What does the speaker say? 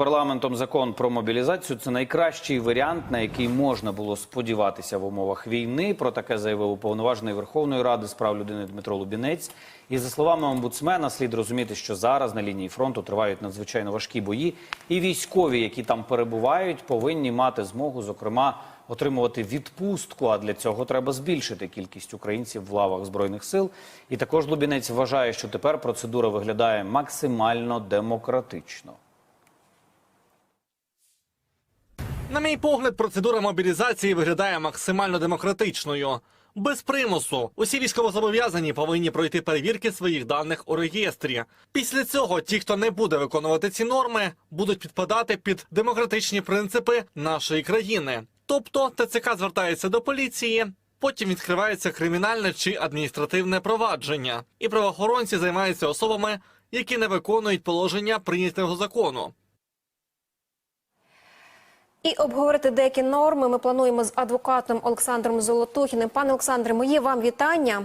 парламентом закон про мобілізацію це найкращий варіант, на який можна було сподіватися в умовах війни. Про таке заявив уповноважений Верховної Ради з прав людини Дмитро Лубінець. І за словами омбудсмена, слід розуміти, що зараз на лінії фронту тривають надзвичайно важкі бої, і військові, які там перебувають, повинні мати змогу, зокрема, отримувати відпустку. А для цього треба збільшити кількість українців в лавах збройних сил. І також Лубінець вважає, що тепер процедура виглядає максимально демократично. На мій погляд, процедура мобілізації виглядає максимально демократичною. Без примусу усі військовозобов'язані повинні пройти перевірки своїх даних у реєстрі. Після цього ті, хто не буде виконувати ці норми, будуть підпадати під демократичні принципи нашої країни. Тобто ТЦК звертається до поліції, потім відкривається кримінальне чи адміністративне провадження, і правоохоронці займаються особами, які не виконують положення прийнятого закону. І обговорити деякі норми ми плануємо з адвокатом Олександром Золотухіним. Пане Олександре, мої вам вітання.